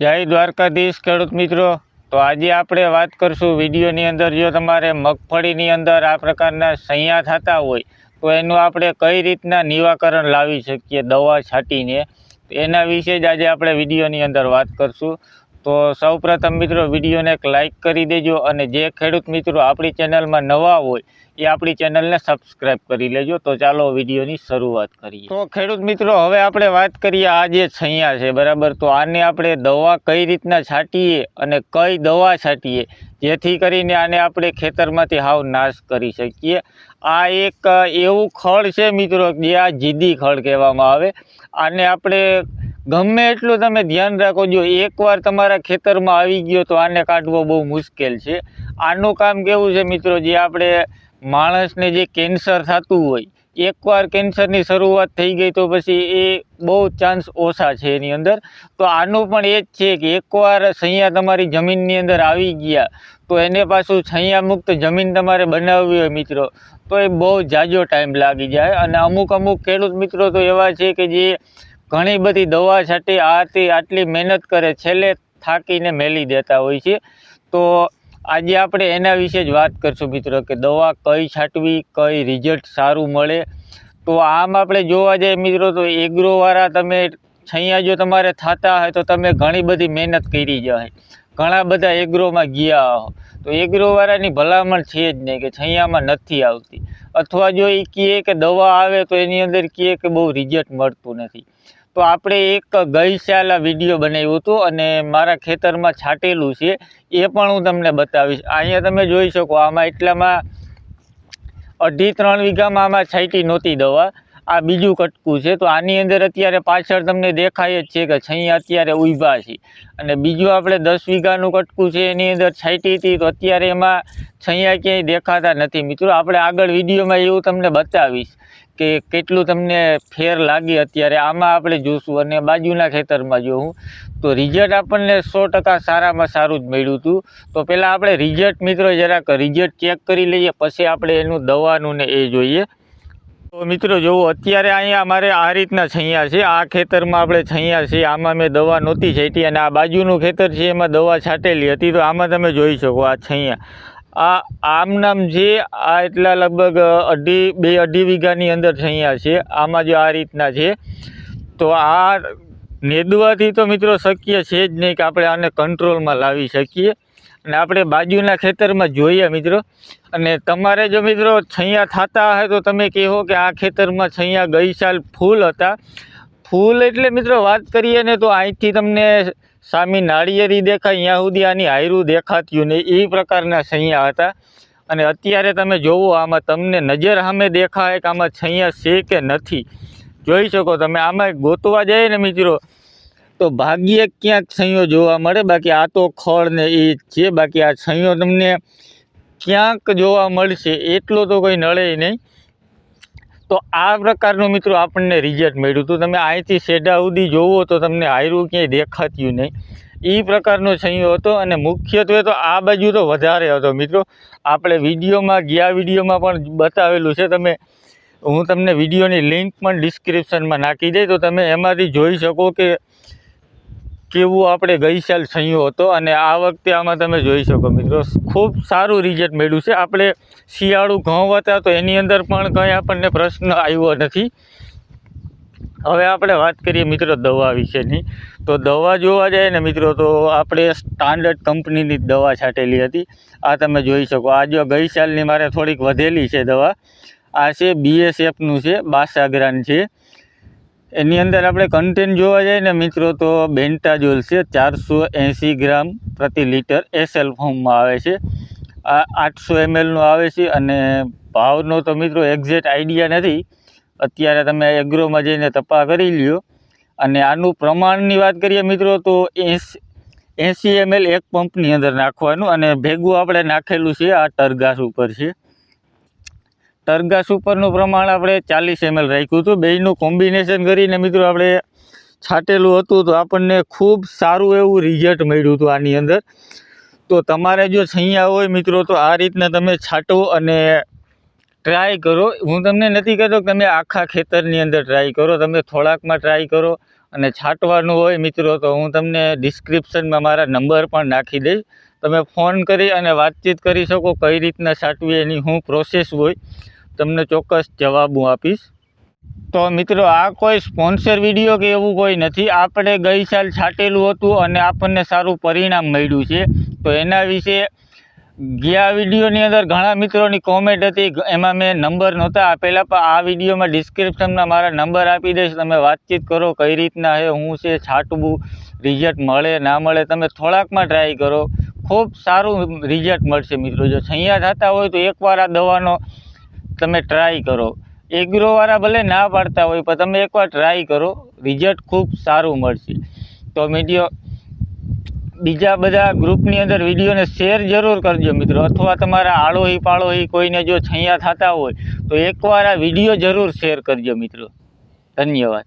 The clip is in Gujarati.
જય દ્વારકાધીશ, ખેડૂત મિત્રો. તો આજે આપણે વાત કરશું વિડીયોની અંદર, જો તમારે મગફળીની અંદર આ પ્રકારના સૈયા થતા હોય, તો એનું આપણે કઈ રીતના નિવાકરણ લાવી શકીએ દવા છાંટીને? એના વિશે જ આજે આપણે વિડીયોની અંદર વાત કરશું. તો સૌપ્રથમ મિત્રો, વિડીયોને એક લાઇક કરી દેજો અને જે ખેડૂત મિત્રો આપણી ચેનલમાં નવા હોય, એ આપણી ચેનલને સબસ્ક્રાઇબ કરી લેજો. તો ચાલો વિડીયોની શરૂઆત કરીએ. તો ખેડૂત મિત્રો, હવે આપણે વાત કરીએ આ જે છૈયા છે, બરાબર? તો આને આપણે દવા કઈ રીતના છાંટીએ અને કઈ દવા છાંટીએ? જેથી કરીને આને આપણે ખેતરમાંથી હાવ નાશ કરી શકીએ. આ એક એવું ખળ છે મિત્રો, જે આ જીદી ખળ કહેવામાં આવે. આને આપણે ગમે એટલું તમે ધ્યાન રાખો, જો એકવાર તમારા ખેતરમાં આવી ગયો તો આને કાઢવો બહુ મુશ્કેલ છે. આનું કામ કેવું છે મિત્રો, જે આપણે માણસને જે કેન્સર થતું હોય, એકવાર કેન્સરની શરૂઆત થઈ ગઈ તો પછી એ બહુ ચાન્સ ઓછા છે એની અંદર. તો આનું પણ એ જ છે કે એકવાર સૈયા તમારી જમીનની અંદર આવી ગયા, તો એને પાછું છૈયા મુક્ત જમીન તમારે બનાવવી હોય મિત્રો, તો એ બહુ જાજો ટાઈમ લાગી જાય. અને અમુક અમુક ખેડૂત મિત્રો તો એવા છે કે જે ઘણી બધી દવા છાંટી આથી આટલી મહેનત કરે, છેલ્લે થાકીને મેલી દેતા હોય છે. તો આજે આપણે એના વિશે જ વાત કરશું મિત્રો, કે દવા કઈ છાંટવી, કઈ રિઝલ્ટ સારું મળે. તો આમ આપણે જોવા જઈએ મિત્રો, તો એગ્રોવાળા તમે છૈયા જો તમારે થતા હોય તો તમે ઘણી બધી મહેનત કરી જાય ઘણા બધા એગ્રોમાં ગયા હો. તો એગ્રોવાળાની ભલામણ છે જ નહીં કે છૈયામાં નથી આવતી. અથવા જો એ કહે કે દવા આવે તો એની અંદર કહે કે બહુ રિઝલ્ટ મળતું નથી. તો આપણે એક ગઈ સાલ વીડિયો બનાવ્યો હતો અને મારા ખેતરમાં છાંટેલું છે. એ પણ હું તમને બતાવીશ. અહીંયા તમે જોઈ શકો, આમાં એટલામાં અઢી ત્રણ વીઘામાં આમાં છાંટી નહોતી દવા. આ બીજું કટકું છે. તો આની અંદર અત્યારે પાછળ તમને દેખાય જ છે કે છૈયા અત્યારે ઊભા છે. અને બીજું આપણે દસ વીઘાનું કટકું છે, એની અંદર છાંટી હતી તો અત્યારે એમાં છૈયા ક્યાંય દેખાતા નથી. મિત્રો, આપણે આગળ વિડીયોમાં એવું તમને બતાવીશ. કે કેટલું તમને ફેર લાગી અત્યારે? આમાં આપણે જોશું અને બાજુના ખેતરમાં જોવું તો રિઝલ્ટ આપણને સો ટકા સારામાં સારું જ મળ્યું હતું તો પહેલાં આપણે રિઝલ્ટ મિત્રો જરાક રિઝલ્ટ ચેક કરી લઈએ, પછી આપણે એનું દવાનું ને એ જોઈએ. તો મિત્રો જુઓ, અત્યારે અહીંયા મારે આ રીતના છૈયા છે. આ ખેતરમાં આપણે છૈયા છે આમાં મેં દવા નહોતી છાંટી અને આ બાજુનું ખેતર છે, એમાં દવા છાંટેલી હતી. તો આમાં તમે જોઈ શકો આ છૈયા. આ આમ નામ છે આ એટલા લગભગ અઢી, બે અઢી વીઘાની અંદર છૈયા છે. આમાં જો આ રીતના છે, તો આ નેદવાથી તો મિત્રો શક્ય છે જ નહીં કે આપણે આને કંટ્રોલમાં લાવી શકીએ. અને આપણે બાજુના ખેતરમાં જોઈએ મિત્રો. અને તમારે જો મિત્રો છૈયા થતા હોય તો તમે કહો કે આ ખેતરમાં છૈયા ગઈ સાલ ફૂલ હતા. ફૂલ એટલે મિત્રો વાત કરીએ ને તો અહીંથી તમને સામી નાળિયેરી દેખાય ત્યાં સુધી આની હાયરું દેખાતું નહીં એ પ્રકારના છૈયા હતા. અને અત્યારે તમે જોવો, આમાં તમને નજર સામે દેખાય કે આમાં છૈયા છે કે નથી. જોઈ શકો તમે, આમાં ગોતવા જાય ને મિત્રો, તો ભાગ્યે ક્યાંક છૈયો જોવા મળે. બાકી આ તો ખળ ને એ છે, બાકી આ છૈયો તમને ક્યાંક જોવા મળશે, એટલો તો કોઈ નળે નહીં. તો આ પ્રકારનું મિત્રો આપણને રિઝલ્ટ મળ્યું હતું. તમે અહીંથી સેડાઉદી સુધી જોવો તો તમને હાયરું ક્યાંય દેખાતું નહીં. એ પ્રકારનો છૈયો હતો અને મુખ્યત્વે તો આ બાજુ તો વધારે હતો મિત્રો. આપણે વિડીયોમાં ગયા વિડીયોમાં પણ બતાવેલું છે. તમે, હું તમને વિડીયોની લિંક પણ ડિસ્ક્રિપ્શનમાં નાખી દઈ તો તમે એમાંથી જોઈ શકો કે કેવું આપણે ગઈ સાલ છૈયો હતો અને આ વખતે આમાં તમે જોઈ શકો મિત્રો, ખૂબ સારું રિઝલ્ટ મળ્યું છે. આપણે શિયાળુ ઘઉં હતા તો એની અંદર પણ કંઈ આપણને પ્રશ્ન આવ્યો નથી. હવે આપણે વાત કરીએ મિત્રો દવા વિશેની. તો દવા જોવા જાય ને મિત્રો, તો આપણે સ્ટાન્ડર્ડ કંપનીની દવા છાંટેલી હતી. આ તમે જોઈ શકો. આ જો ગઈ સાલની મારે થોડીક વધેલી છે દવા. આ છે બીએસએફનું છે, બાસાગ્રાન છે. એની અંદર આપણે કન્ટેન્ટ જોવા જઈએ ને મિત્રો, તો બેન્ટાજોલ છે, ચારસો એંસી ગ્રામ પ્રતિ લીટર એસએલ ફોર્મમાં આવે છે. આ આઠસો એમએલનું આવે છે અને ભાવનો તો મિત્રો એક્ઝેક્ટ આઈડિયા નથી. અત્યારે તમે એગ્રોમાં જઈને તપા કરી લ્યો. અને આનું પ્રમાણની વાત કરીએ મિત્રો, તો એસ એંસી એમએલ એક પંપની અંદર નાખવાનું અને ભેગું આપણે નાખેલું છે આ ટરગાસ ઉપર છે. ટરગાસ ઉપરનું પ્રમાણ આપણે ચાલીસ એમએલ રાખ્યું હતું. બેયનું કોમ્બિનેશન કરીને મિત્રો આપણે છાંટેલું હતું તો આપણને ખૂબ સારું એવું રિઝલ્ટ મળ્યું હતું આની અંદર. તો તમારે જો છૈયા હોય મિત્રો તો આ રીતના તમે છાંટો અને ટ્રાય કરો. હું તમને નથી કહેતો કે તમે આખા ખેતરની અંદર ટ્રાય કરો. તમે થોડાકમાં ટ્રાય કરો અને છાંટવાનું હોય મિત્રો તો હું તમને ડિસ્ક્રિપ્શનમાં મારા નંબર પણ નાખી દઈશ. તમે ફોન કરી અને વાતચીત કરી શકો કઈ રીતના છાંટવી એની શું પ્રોસેસ હોય. તમને ચોક્કસ જવાબ હું આપીશ. તો મિત્રો, આ કોઈ સ્પોન્સર વીડિયો કે એવું કોઈ નથી. આપણે ગઈ સાલ છાંટેલું હતું અને આપણને સારું પરિણામ મળ્યું છે. તો એના વિશે ગયા વિડીયોની અંદર ઘણા મિત્રોની કોમેન્ટ હતી. એમાં મેં નંબર નહોતા આપેલા, પણ આ વિડીયોમાં ડિસ્ક્રિપ્શનમાં મારા નંબર આપી દઈશ. તમે વાતચીત કરો કઈ રીતના હે હું છે, છાંટવું રિઝલ્ટ મળે, ના મળે, તમે થોડાકમાં ટ્રાય કરો. ખૂબ સારું રિઝલ્ટ મળશે મિત્રો. જો છૈયા થતા હોય તો એકવાર આ દવાનો તમે ટ્રાય કરો. એગ્રોવાળા ભલે ના પાડતા હોય, પણ તમે એકવાર ટ્રાય કરો રિઝલ્ટ ખૂબ સારું મળશે. તો મીડિયો બીજા બધા ગ્રુપની અંદર વિડીયોને શેર જરૂર કરજો મિત્રો. અથવા તમારા આળોહી પાળોહી કોઈને જો છૈયા થતા હોય, તો એકવાર આ વીડિયો જરૂર શેર કરજો મિત્રો. ધન્યવાદ.